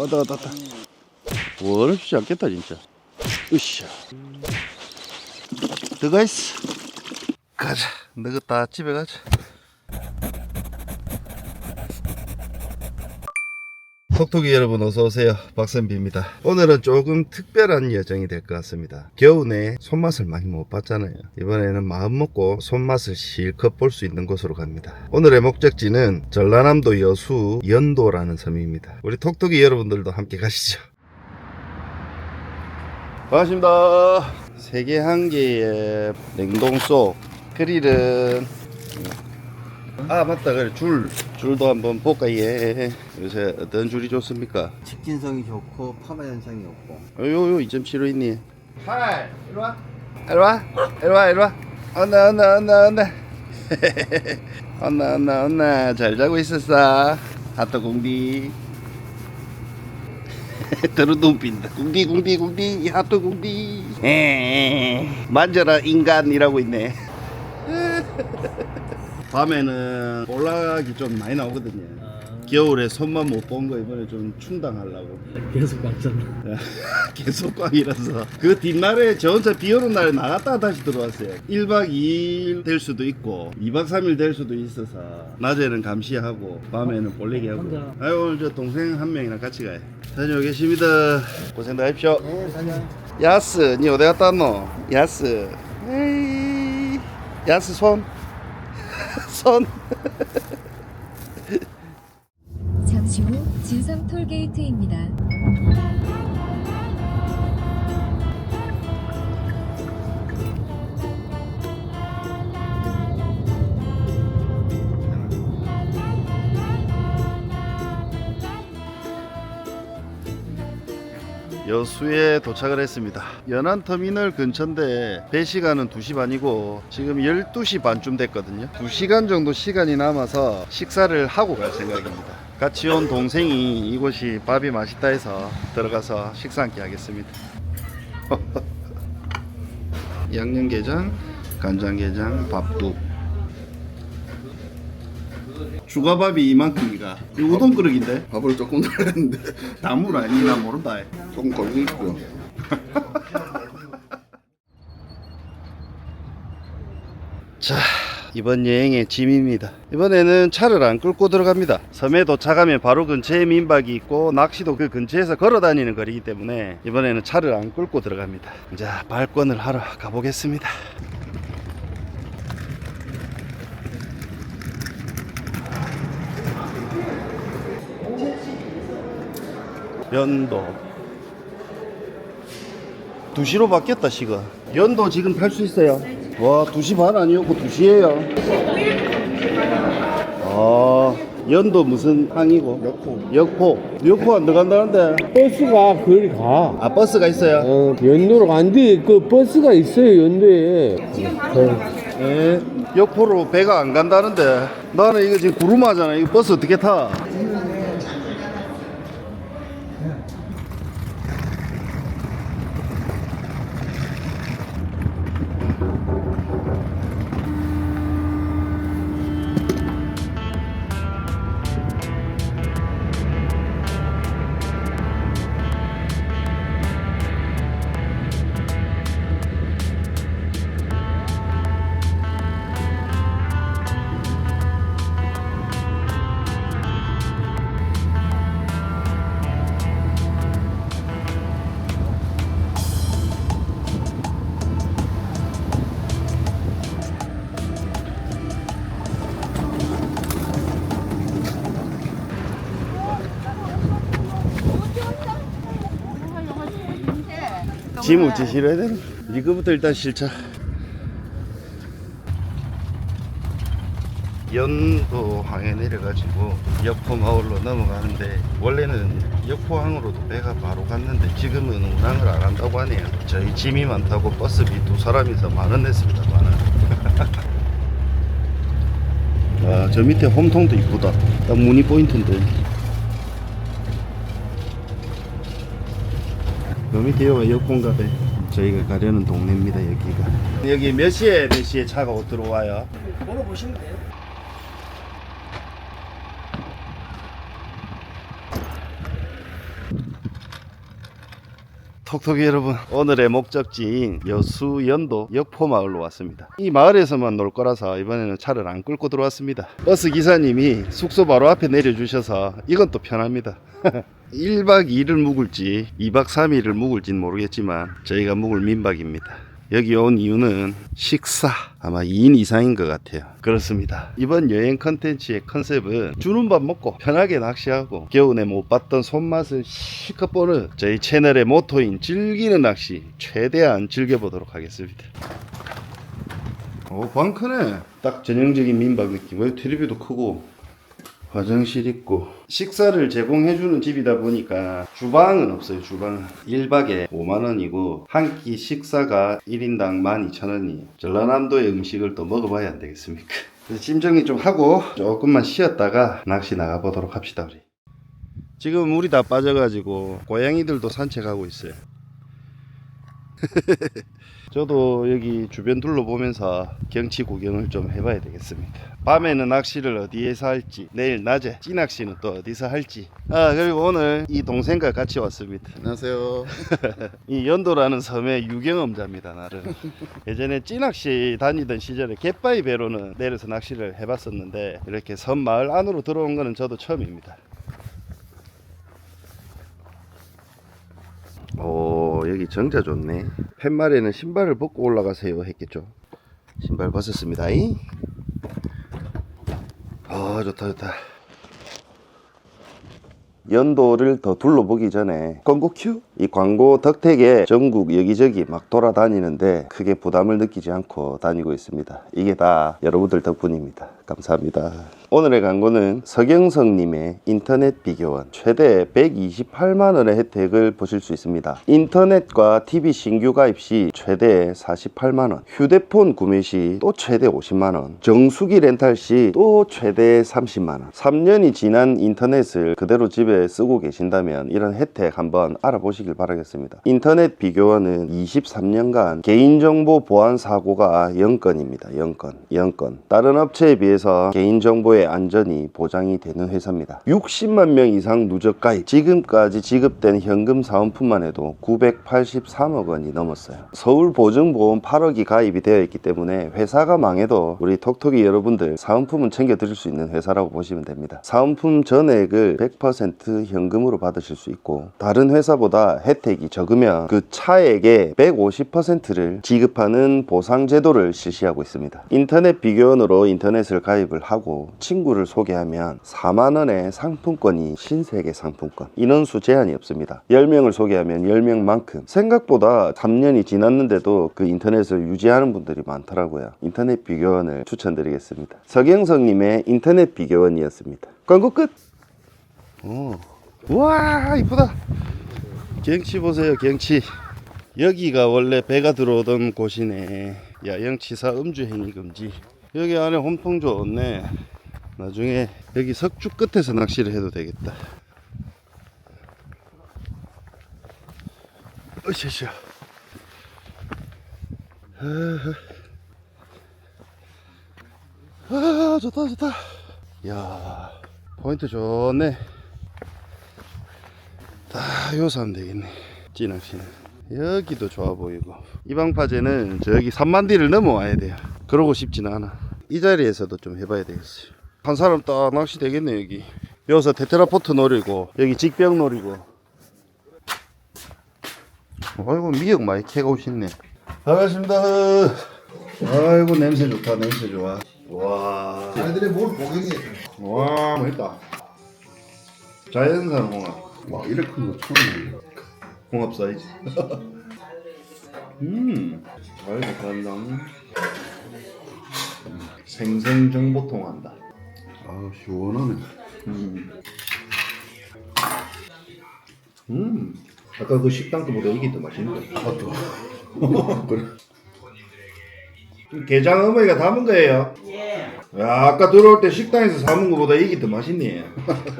왔다 왔다 왔다. 주지 않겠다 진짜. 으쌰. 들어가 있어. 가자. 너가 집에 가자 톡톡이 여러분 어서 오세요. 박선비입니다. 오늘은 조금 특별한 여정이 될 것 같습니다. 겨우내 손맛을 많이 못 봤잖아요. 이번에는 마음 먹고 손맛을 실컷 볼 수 있는 곳으로 갑니다. 오늘의 목적지는 전라남도 여수 연도라는 섬입니다. 우리 톡톡이 여러분들도 함께 가시죠. 반갑습니다. 세개 한 개의 냉동소 그릴은. 아 맞다. 그래 줄 줄도 한번 볼까? 예. 요새 어떤 줄이 좋습니까? 직진성이 좋고 파마 현상이 없고. 요요 2.75 있니? 하이 이리 와. 이리 와. 이리 와 이리와. 온나 온나 온나 온나 온나 온나 온나 잘 자고 있었어. 하트 공디. 들어도 빈다. 공디 공디 공디. 하트 공디. 에이, 만져라 인간이라고 있네 밤에는 올라가기 좀 많이 나오거든요. 겨울에 손만 못 본 거 이번에 좀 충당하려고. 계속 막잖아. 계속 꽝이라서. 그 뒷날에 저 혼자 비 오는 날에 나갔다가 다시 들어왔어요. 1박 2일 될 수도 있고 2박 3일 될 수도 있어서 낮에는 감시하고 밤에는 볼래기 하고. 혼자. 아유 오늘 저 동생 한 명이랑 같이 가요. 다녀오겠습니다. 고생들 하십시오. 네 야스 니 어디 갔다 왔노? 야스. 에이. 야스 손 손. 잠시 후 진성 톨게이트입니다. 여수에 도착을 했습니다. 연안터미널 근처인데 배 시간은 2시 반이고 지금 12시 반쯤 됐거든요. 2시간 정도 시간이 남아서 식사를 하고 갈 생각입니다. 같이 온 동생이 이곳이 밥이 맛있다 해서 들어가서 식사 함께 하겠습니다. 양념게장, 간장게장, 밥국. 주가밥이 이만큼이가. 이 우동 그릇인데? 밥을 조금 더 했는데. 나물 아니 나 모른다. 조금 걸리고요. 자 이번 여행의 짐입니다. 이번에는 차를 안 끌고 들어갑니다. 섬에 도착하면 바로 근처에 민박이 있고 낚시도 그 근처에서 걸어 다니는 거리이기 때문에 이번에는 차를 안 끌고 들어갑니다. 자 발권을 하러 가보겠습니다 연도. 2시로 바뀌었다 시가. 연도 지금 탈수 있어요. 와 2시 반 아니었고 2시에요. 아 연도 무슨 항이고? 역포. 역포. 역포 안 들어간다는데. 버스가 거기 가. 아 버스가 있어요? 어, 연도로 간뒤 그 버스가 있어요 연도에. 예. 역포로 배가 안 간다는데. 나는 이거 지금 구름하잖아. 이거 버스 어떻게 타 짐 어찌 실어야 되나 이거부터 일단 실차. 연도항에 내려가지고 역포 마을로 넘어가는데 원래는 역포항으로도 배가 바로 갔는데 지금은 운항을 안 한다고 하네요. 저희 짐이 많다고 버스비 두 사람이서 만원 냈습니다 만원 와저 밑에 홈통도 이쁘다. 딱 무늬 포인트인데 요 밑에 여기가 역공가배 저희가 가려는 동네입니다 여기가. 여기 몇 시에 몇 시에 차가 들어와요? 물어보시면 돼요. 톡톡이 여러분 오늘의 목적지인 여수 연도 역포 마을로 왔습니다. 이 마을에서만 놀 거라서 이번에는 차를 안 끌고 들어왔습니다. 버스 기사님이 숙소 바로 앞에 내려주셔서 이건 또 편합니다 1박 2일을 묵을지 2박 3일을 묵을진 모르겠지만 저희가 묵을 민박입니다. 여기 온 이유는 식사. 아마 2인 이상인 것 같아요. 그렇습니다. 이번 여행 컨텐츠의 컨셉은 주는 밥 먹고 편하게 낚시하고 겨우내 못 봤던 손맛을 실컷 보는 저희 채널의 모토인 즐기는 낚시 최대한 즐겨보도록 하겠습니다. 오방 크네. 딱 전형적인 민박 느낌. 왜 테레비도 크고 화장실 있고 식사를 제공해주는 집이다 보니까 주방은 없어요. 주방은 1박에 5만원이고 한 끼 식사가 1인당 12,000원이. 전라남도의 음식을 또 먹어봐야 안 되겠습니까? 그래서 짐 정리 좀 하고 조금만 쉬었다가 낚시 나가보도록 합시다 우리. 지금 물이 다 빠져가지고 고양이들도 산책하고 있어요. 저도 여기 주변 둘러보면서 경치 구경을 좀 해봐야 되겠습니다. 밤에는 낚시를 어디에서 할지, 내일 낮에 찌낚시는 또 어디서 할지. 아, 그리고 오늘 이 동생과 같이 왔습니다. 안녕하세요. 이 연도라는 섬의 유경험자입니다, 나를. 예전에 찌낚시 다니던 시절에 갯바위 배로는 내려서 낚시를 해봤었는데, 이렇게 섬 마을 안으로 들어온 거는 저도 처음입니다. 오 여기 정자 좋네 팻말에는 신발을 벗고 올라가세요 했겠죠 신발 벗었습니다 아 좋다 좋다 연도를 더 둘러보기 전에 광고 큐? 이 광고 덕택에 전국 여기저기 막 돌아다니는데 크게 부담을 느끼지 않고 다니고 있습니다. 이게 다 여러분들 덕분입니다. 감사합니다. 오늘의 광고는 서경성님의 인터넷 비교원 최대 128만원의 혜택을 보실 수 있습니다. 인터넷과 TV 신규 가입 시 최대 48만원, 휴대폰 구매 시 또 최대 50만원, 정수기 렌탈 시 또 최대 30만원. 3년이 지난 인터넷을 그대로 집에 쓰고 계신다면 이런 혜택 한번 알아보시길 바라겠습니다. 인터넷 비교원은 23년간 개인정보 보안 사고가 0건입니다. 0건. 0건. 다른 업체에 비해서 개인정보의 안전이 보장이 되는 회사입니다. 60만 명 이상 누적 가입. 지금까지 지급된 현금 사은품만 해도 983억 원이 넘었어요. 서울 보증보험 8억이 가입이 되어 있기 때문에 회사가 망해도 우리 톡톡이 여러분들 사은품은 챙겨 드릴 수 있는 회사라고 보시면 됩니다. 사은품 전액을 100% 현금으로 받으실 수 있고 다른 회사보다 혜택이 적으면 그 차액의 150%를 지급하는 보상 제도를 실시하고 있습니다. 인터넷 비교원으로 인터넷을 가입을 하고 친구를 소개하면 4만 원의 상품권이 신세계 상품권. 인원수 제한이 없습니다. 10명을 소개하면 10명만큼 생각보다 3년이 지났는데도 그 인터넷을 유지하는 분들이 많더라고요. 인터넷 비교원을 추천드리겠습니다. 서경성님의 인터넷 비교원이었습니다. 광고 끝! 오. 우와 이쁘다 경치 보세요 경치 여기가 원래 배가 들어오던 곳이네 야영치사 음주행위 금지 여기 안에 홈통 좋네 나중에 여기 석주 끝에서 낚시를 해도 되겠다. 으쌰으쌰. 아 좋다 좋다. 야 포인트 좋네. 다 여기서 하면 되겠네 찌낚시는. 여기도 좋아 보이고. 이 방파제는 저기 3만디를 넘어와야 돼요. 그러고 싶지는 않아. 이 자리에서도 좀 해봐야 되겠어요 한 사람 딱 낚시 되겠네 여기. 여기서 테트라포트 노리고 여기 직병 노리고. 아이고 미역 많이 캐고 싶네. 반갑습니다. 아이고 냄새 좋다 냄새 좋아. 와. 아이들이 뭘 보경해. 와 맛있다. 자연산 홍합. 와 이렇게 큰거 처음이네. 홍합 사이즈. 음. 아이고 잘한다. 생생정보통 한다 아 시원하네. 음. 음 아까 그 식당 거보다 이게 더 맛있는 것 같아 그래 게장 어머니가 담은 거예요? 예. 야, 아까 들어올 때 식당에서 사 먹은 거보다 이게 더 맛있네.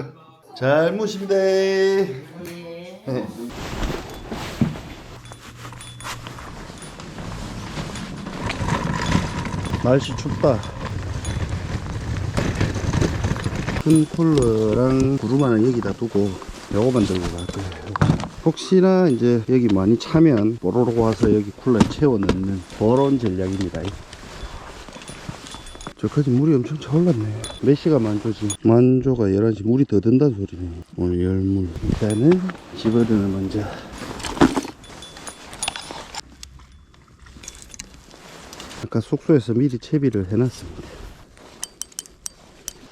잘 무신데. 날씨 춥다. 큰 쿨러랑 하나 여기다 두고 요거만 들고 갈 거예요. 혹시나 이제 여기 많이 차면 뽀로로 와서 여기 쿨러에 채워 넣는 그런 전략입니다. 저까지 물이 엄청 차올랐네. 몇 시가 만조지? 만조가 11시 물이 더 든다는 소리네. 오늘 열물. 일단은 집어드는 먼저. 아까 숙소에서 미리 채비를 해놨습니다.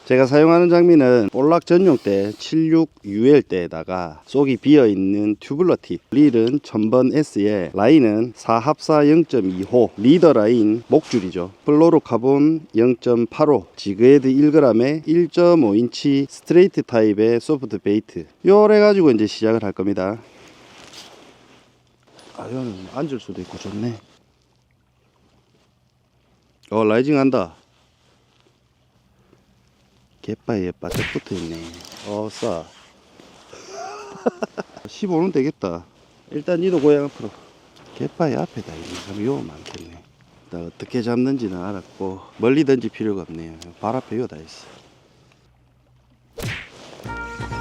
제가 사용하는 장비는 볼락 전용대 76UL 대에다가 속이 비어있는 튜블러 팁 릴은 1000번 S에 라인은 4합사 0.25 리더 라인 목줄이죠. 플로로카본 0.85 지그헤드 1g에 1.5인치 스트레이트 타입의 소프트 베이트. 요래 가지고 이제 시작을 할 겁니다. 아 이거는 앉을 수도 있고 좋네. 어 라이징 한다 개빠에 바짝 붙어 있네. 어, 싸. 15는 되겠다. 일단 니도 고양 앞으로. 개빠의 앞에다. 그럼 요 많겠네. 나 어떻게 잡는지는 알았고, 멀리 던질 필요가 없네요. 발 앞에 요다 있어.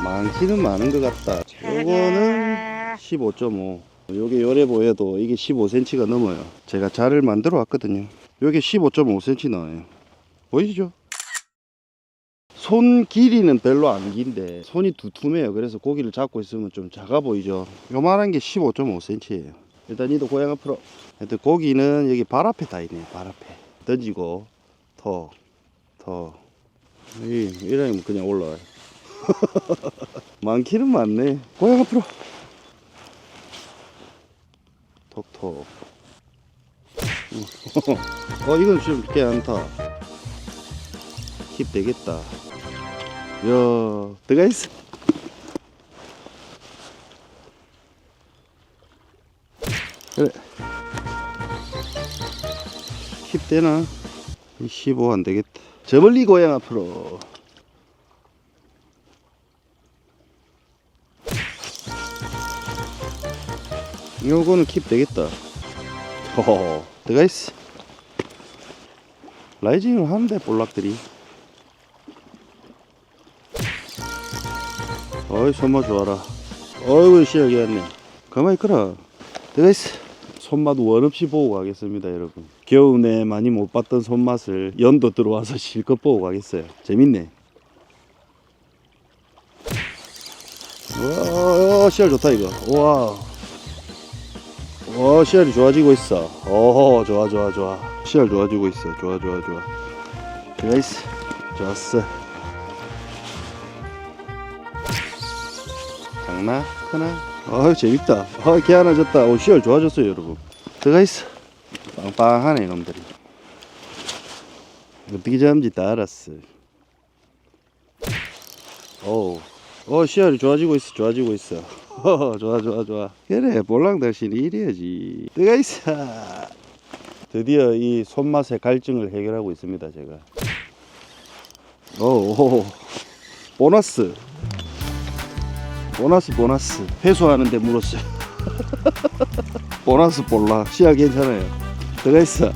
많기는 많은 것 같다. 요거는 15.5. 요게 요래 보여도 이게 15cm가 넘어요. 제가 자를 만들어 왔거든요. 요게 15.5cm 나와요. 보이시죠? 손 길이는 별로 안 긴데 손이 두툼해요. 그래서 고기를 잡고 있으면 좀 작아 보이죠. 요만한 게 15.5cm예요. 일단 이도 고양 앞으로. 하여튼 고기는 여기 발 앞에 다 있네 발 앞에. 던지고 턱턱 이, 이러면 그냥 올라와요. 많기는 많네. 고양 앞으로. 톡톡. 어 이건 좀 꽤 안타. 킵 되겠다 야, 들어가 있어. 그래. 킵 되나? 15 안 되겠다. 저 멀리 고양 앞으로. 요거는 킵 되겠다. 허허, 들어가 있어. 라이징을 하는데 볼락들이. 어이 손맛 좋아라 어이구 시작이 왔네 가만히 있거라 들어가 있어 손맛 원없이 보고 가겠습니다 여러분 겨우내 많이 못 봤던 손맛을 연도 들어와서 실컷 보고 가겠어요 재밌네 와 시알 좋다 이거 와 와, 시알이 좋아지고 있어. 오, 좋아, 좋아, 좋아. 시알 좋아지고 있어. 좋아, 좋아, 좋아. 들어가 있어. 좋았어. 장나? 크나? 아유 재밌다. 아, 개 하나 졌다. 오 시열 좋아졌어요 여러분. 들어가 있어. 빵빵하네 이놈들이. 어떻게 잡는지 다 알았어. 어우. 어 시열이 좋아지고 있어 좋아지고 있어. 어, 좋아 좋아 좋아. 그래 볼랑 당신이 이래야지. 들어가 있어. 드디어 이 손맛의 갈증을 해결하고 있습니다 제가. 오, 오. 보너스 보너스 보너스. 회수하는데 물었어요 보너스 볼라. 시야 괜찮아요. 들어가 있어.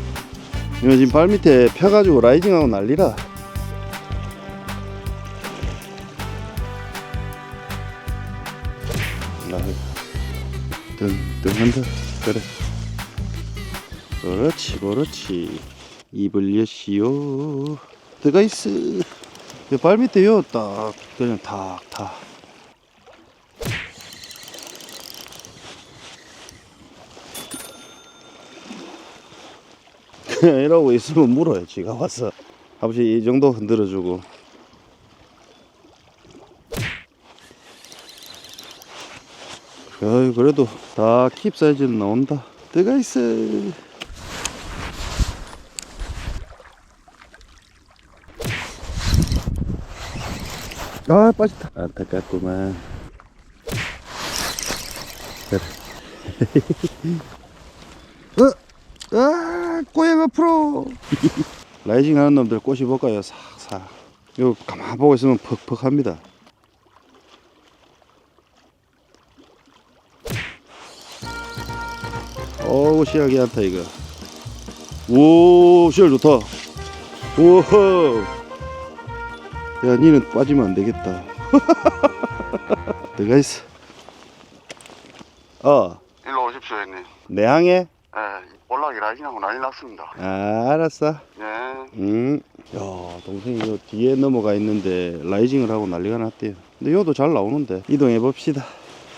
이거 지금 발 밑에 펴가지고 라이징하고 난리라. 뜬뜬한다 그래. 그렇지 그렇지. 입을 여시오. 들어가 있어. 이발 밑에 요 딱 그냥 탁탁 이러고 있으면 물어요 지가 와서. 아버지 이 정도 흔들어주고. 어이 그래도 다 킵 사이즈는 나온다. 들어가 있어. 아 빠졌다. 안타깝구만? 아 고양 앞으로 라이징 하는 놈들 꼬시 볼까요? 싹싹 이거 가만 보고 있으면 퍽퍽합니다. 어우 시작이 않다 이거. 오 시작 좋다. 우와 야 니는 빠지면 안 되겠다. 들어가 있어. 어, 일로 오십시오, 형님. 내항에? 예, 올라기 라이징하고 난리 났습니다. 아, 알았어. 예. 음. 야, 동생이 요 뒤에 넘어가 있는데 라이징을 하고 난리가 났대요. 근데 요도 잘 나오는데 이동해 봅시다.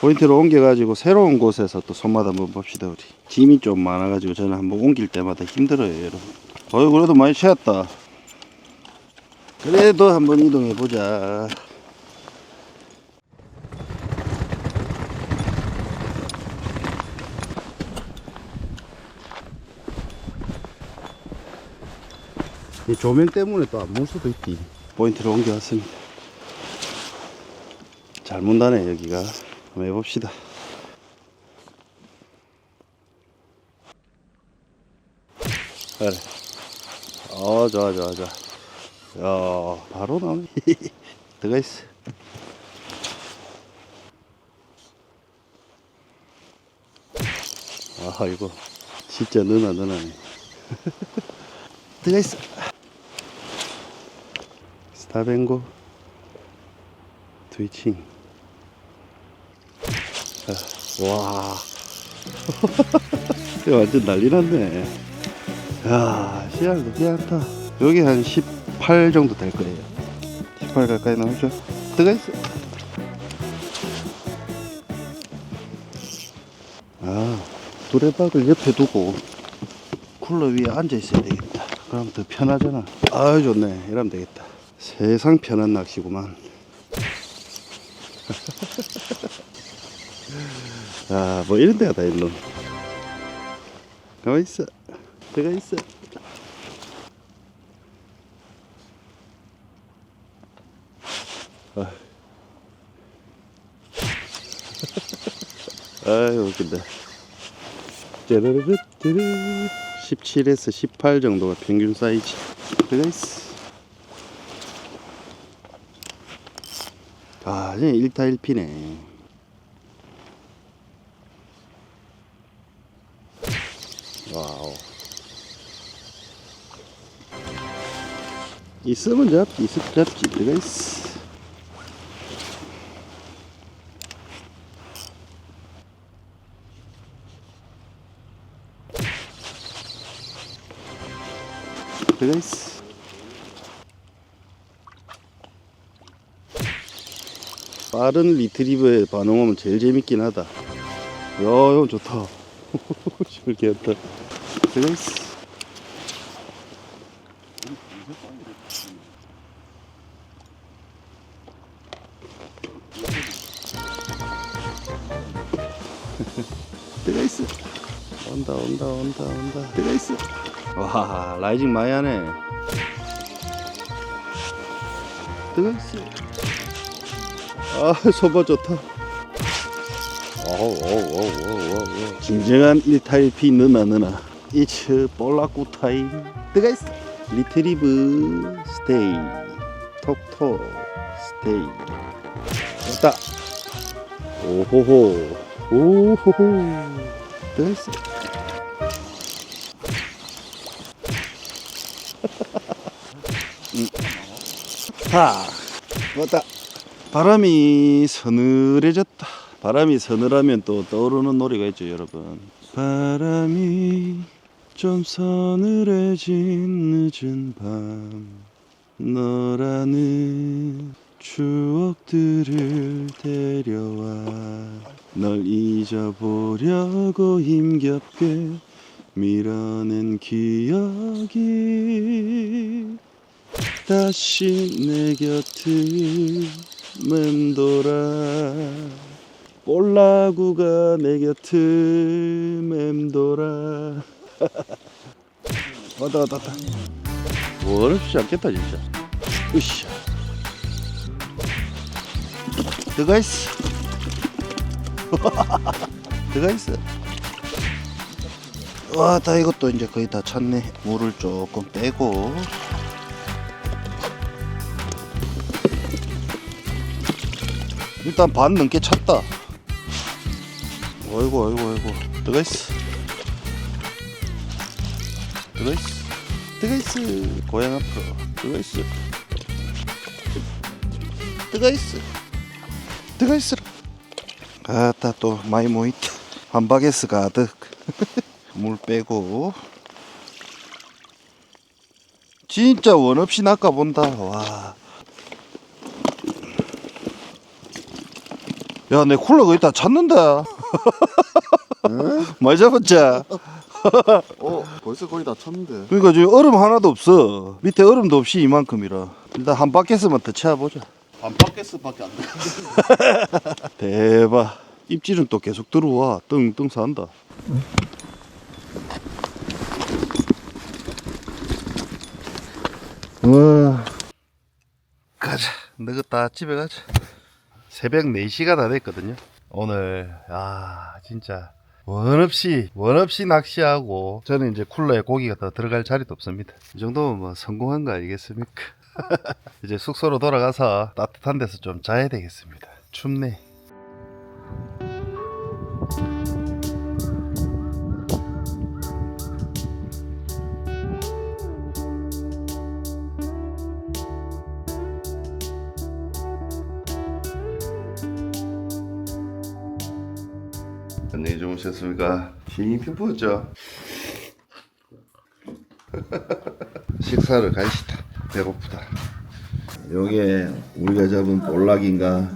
포인트를 옮겨가지고 새로운 곳에서 또 손맛 한번 봅시다 우리. 짐이 좀 많아가지고 저는 한번 옮길 때마다 힘들어요 여러분. 어이 그래도 많이 쉬었다. 그래도 한번 이동해 보자. 이 조명 때문에 또안볼 수도 있지. 포인트를 옮겨왔습니다. 잘 문다네 여기가. 한번 해봅시다. 그래. 어 좋아 좋아 좋아. 야 바로 나오네. 들어가 있어. 아 이거 진짜 느나 느나네. 들어가 있어. 스타뱅고 트위칭. 아, 와. 완전 난리 났네. 야 씨알도 괜찮다. 여기 한 18 정도 될 거예요. 18 가까이 나오죠. 들어가 있어. 아 두레박을 옆에 두고 쿨러 위에 앉아 있어야 되겠다. 그럼 더 편하잖아. 아유 좋네. 이러면 되겠다 세상 편한 낚시구만 아, 뭐 이런 데가 다 있노. 가만 있어. 들어가 있어. 아. 아유, 웃긴다. 짜라르르, 르 17에서 18 정도가 평균 사이즈. 들어가 있어. 아, 그냥 1타 1피네. 와우. 있으면 잡지, 있으면 잡지. 들어가 있어. 들어가 있어. 빠른 리트리버에 반응하면 제일 재밌긴 하다. 야, 이건 좋다. 즐겼다. 있어. 들어가 있어. 온다, 온다, 온다, 온다. 들어가 있어. 와, 라이징 많이 하네. 들어가 있어. 아, 소바 좋다. 어우. 진정한 일타일피 느나 느나. 이츠 볼라꾸 타임. 뜨가 있어. 리트리브 스테이. 톡톡 스테이. 왔다. 오호호. 오호호. 뜨가 있어. 음. 하. 왔다. 바람이 서늘해졌다. 바람이 서늘하면 또 떠오르는 노래가 있죠, 여러분. 바람이 좀 서늘해진 늦은 밤 너라는 추억들을 데려와 널 잊어보려고 힘겹게 밀어낸 기억이 다시 내 곁을 맴돌아 볼라구가 내 곁을 맴돌아. 왔다 왔다 왔다. 뭐 어렵지 않겠다 진짜. 으쌰. 들어가 있어. 들어가 있어. 와다 이것도 이제 거의 다 찼네. 물을 조금 빼고 일단 반 넘게 찼다. 어이구 어이구 어이구 들어가 있어. 들어가 있어. 들어가 있어. 고향 앞으로 들어가 있어. 들어가 있어. 들어가 있어라 아따 또 많이 모있다 한바게스 가득 물 빼고 진짜 원 없이 낚아본다 와. 야, 내 쿨러 거의 다 찼는다. 많이 잡았자. 어 벌써 거의 다 쳤는데 그러니까 지금 얼음 하나도 없어. 밑에 얼음도 없이 이만큼이라. 일단 한 바켓만 더 채워보자. 반바게스밖에 안 돼. 대박. 입질은 또 계속 들어와. 뚱뚱 산다. 와. 가자. 늦었다. 집에 가자. 새벽 4시가 다 됐거든요. 오늘, 아, 진짜. 원 없이, 원 없이 낚시하고, 저는 이제 쿨러에 고기가 더 들어갈 자리도 없습니다. 이 정도면 뭐 성공한 거 아니겠습니까? 이제 숙소로 돌아가서 따뜻한 데서 좀 자야 되겠습니다. 춥네. 안녕히 주무셨습니까? 힘이 부었죠? 식사를 간시다. 배고프다. 요게 우리가 잡은 볼락인가?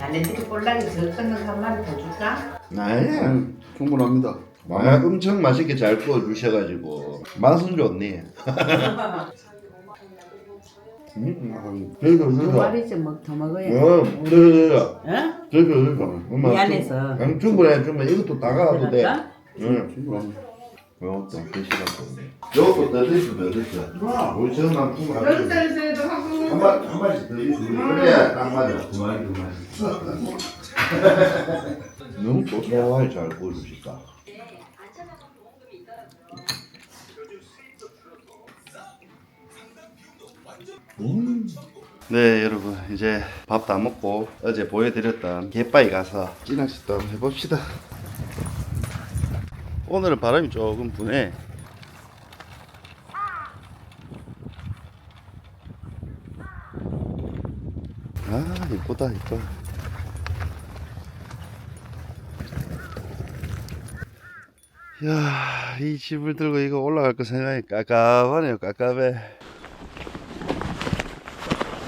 알레르기 볼락이 저 끊는 한 마리 더 줄까? 아니야. 충분합니다 아, 엄청 맛있게 잘 구워 주셔가지고 맛은 좋네. 음, 그래서 두 그래서. 마리씩 먹, 더 먹어야 돼. 어, 그래서 어? 그래서 그래서. 엄마 미안해서. 좀- 응, 충분해, 충분해. 이것도 다가가도 돼. 그럴까? 응. 이것도 드시라고. 이것도 더 드시면 더 드셔. 우리 전남 충분하고. 한 마, 한 마리씩 더 드시고. 그래야 딱 맞아. 두 마리, 두 마리. 너무 고소하게 잘 구워주실 까. 네 여러분. 이제 밥 다 먹고 어제 보여드렸던 갯바위 가서 찌낚시도 한번 해봅시다. 오늘은 바람이 조금 부네. 아 이쁘다 이뻐. 이야 이 집을 들고 이거 올라갈 거 생각이 깝깝하네요 깝깝해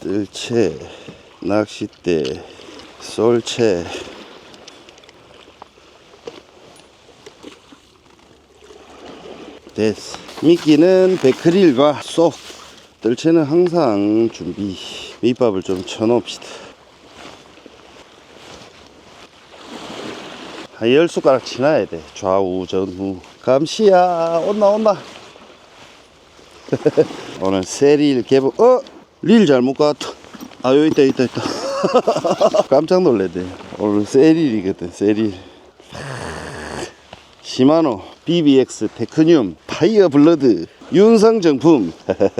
뜰채 낚싯대 쏠채. 됐어. 미끼는 베크릴과 쏙. 뜰채는 항상 준비. 밑밥을 좀 쳐놓읍시다. 한 열 숟가락 치놔야 돼. 좌우 전후. 감시야. 온나 온나. 오늘 세릴 개봉 어? 릴 잘못 갔다. 아 여기 있다 있다 있다. 깜짝 놀랐네. 오늘 세릴이거든 세릴. 시마노 BBX 테크늄 파이어 블러드 윤성 정품.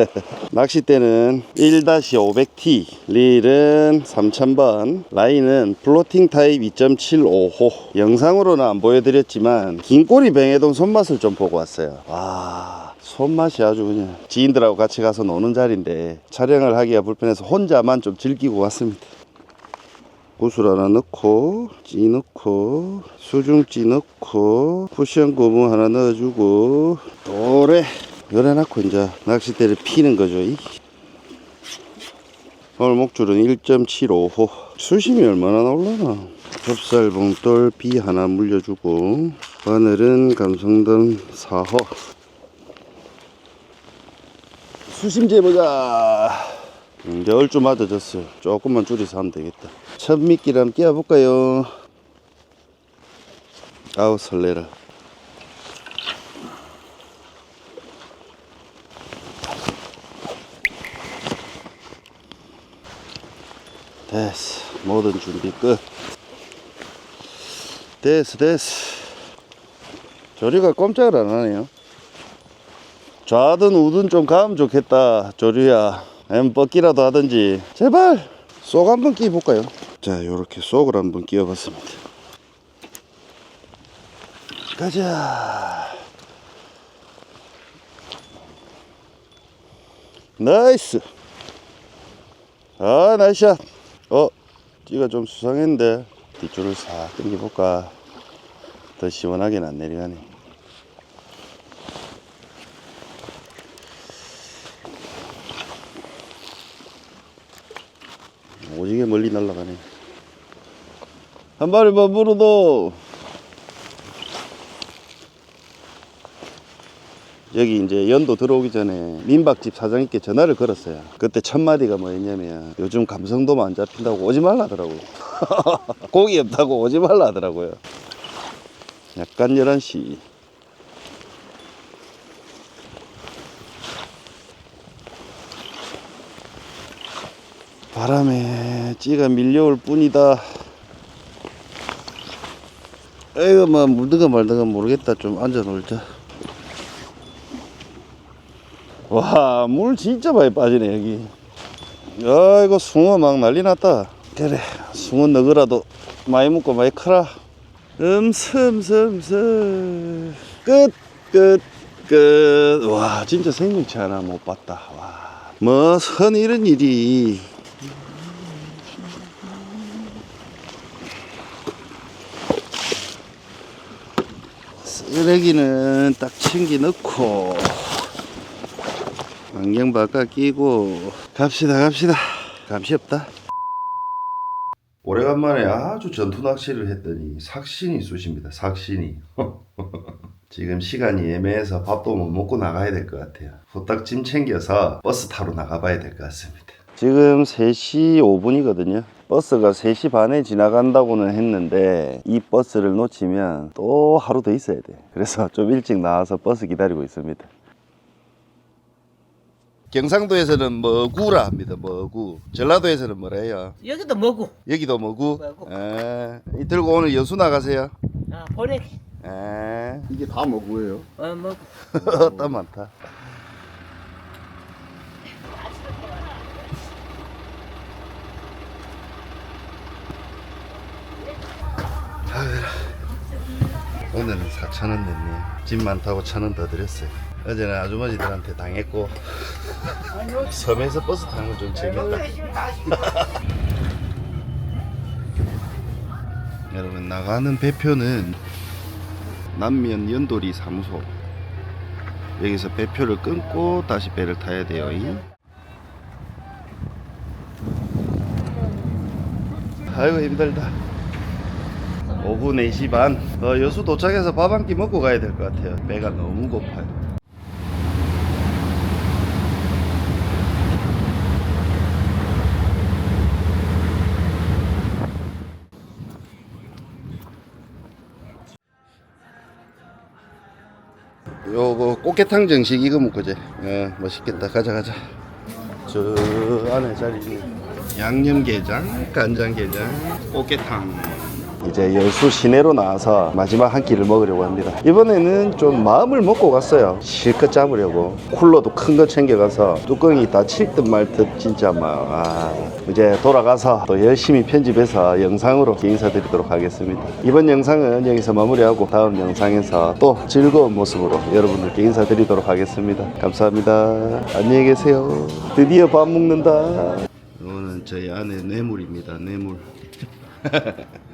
낚싯대는 1-500T 릴은 3000번 라인은 플로팅 타입 2.75호. 영상으로는 안 보여드렸지만 긴 꼬리 뱅에동 손맛을 좀 보고 왔어요. 와 손맛이 아주 그냥 지인들하고 같이 가서 노는 자리인데 촬영을 하기가 불편해서 혼자만 좀 즐기고 왔습니다. 구슬 하나 넣고 찌 넣고 수중찌 넣고 쿠션 고무 하나 넣어주고 도래 열어놓고 이제 낚싯대를 피는 거죠 이. 오늘 목줄은 1.75호. 수심이 얼마나 나올라나. 좁쌀 봉돌 비 하나 물려주고 바늘은 감성돔 4호 수심 재보자 음, 이제 얼추 맞아졌어요 조금만 줄여서 하면 되겠다 첫 미끼를 한번 끼워볼까요 아우 설레라 됐어. 모든 준비 끝. 됐어, 됐어. 조류가 꼼짝을 안 하네요. 좌든 우든 좀 가면 좋겠다, 조류야. 아니면 뻗기라도 하든지. 제발! 쏙 한번 끼워볼까요? 자, 요렇게 쏙을 한번 끼워봤습니다. 가자. 나이스. 아, 나이스 샷. 어, 찌가 좀 수상했는데. 뒷줄을 싹 당겨볼까. 더 시원하게는 안 내려가네. 오지게 멀리 날아가네. 한 마리만 물어도 여기 이제 연도 들어오기 전에 민박집 사장님께 전화를 걸었어요. 그때 첫 마디가 뭐였냐면 요즘 감성도만 안 잡힌다고 오지 말라 하더라고요. 고기 없다고 오지 말라 하더라고요. 약간 11시. 바람에 찌가 밀려올 뿐이다. 에이구, 뭐, 물드가 말드가 모르겠다. 좀 앉아 놀자. 와, 물 진짜 많이 빠지네, 여기. 아이고, 숭어 막 난리 났다. 그래, 숭어 너그라도 많이 먹고 많이 커라. 음슴슴슴. 끝, 끝, 끝. 와, 진짜 생명체 하나 못 봤다. 와. 뭐, 선 이런 일이. 쓰레기는 딱 챙겨 넣고 안경 바깥 끼고 갑시다 갑시다. 감시 없다. 오래간만에 아주 전투 낚시를 했더니 삭신이 쑤십니다 삭신이. 지금 시간이 애매해서 밥도 못 먹고 나가야 될 것 같아요. 후딱 짐 챙겨서 버스 타러 나가봐야 될 것 같습니다 지금 3시 5분이거든요 버스가 3시 반에 지나간다고는 했는데 이 버스를 놓치면 또 하루 더 있어야 돼 그래서 좀 일찍 나와서 버스 기다리고 있습니다 경상도에서는 머구라 합니다 머구 전라도에서는 뭐라 해요 여기도 뭐고? 여기도 머구 머구. 에, 이 들고 오늘 여수 나가세요 아, 보내. 에, 이게 다 뭐고예요? 어, 뭐. 땀 많다 오늘은 4천원 냈네 짐 많다고 천원 더 드렸어요. 어제는 아주머니들한테 당했고 섬에서 버스 타는 건좀 재밌다. 여러분 나가는 배표는 남면 연돌이 사무소. 여기서 배표를 끊고 다시 배를 타야 돼요 이. 아이고 힘들다 오후 4시 반 어, 여수 도착해서 밥 한 끼 먹고 가야 될 것 같아요. 배가 너무 고파요. 요거 꽃게탕 정식 이거 먹고지 어, 맛있겠다. 가자 가자. 저 안에 자리. 있네 양념게장 간장게장 꽃게탕 이제 여수 시내로 나와서 마지막 한 끼를 먹으려고 합니다. 이번에는 좀 마음을 먹고 갔어요. 실컷 잡으려고. 쿨러도 큰 거 챙겨가서 뚜껑이 다칠 듯 말듯 진짜 막 아, 이제 돌아가서 또 열심히 편집해서 영상으로 인사드리도록 하겠습니다. 이번 영상은 여기서 마무리하고 다음 영상에서 또 즐거운 모습으로 여러분들께 인사드리도록 하겠습니다. 감사합니다. 안녕히 계세요. 드디어 밥 먹는다. 이거는 저희 아내 뇌물입니다. 뇌물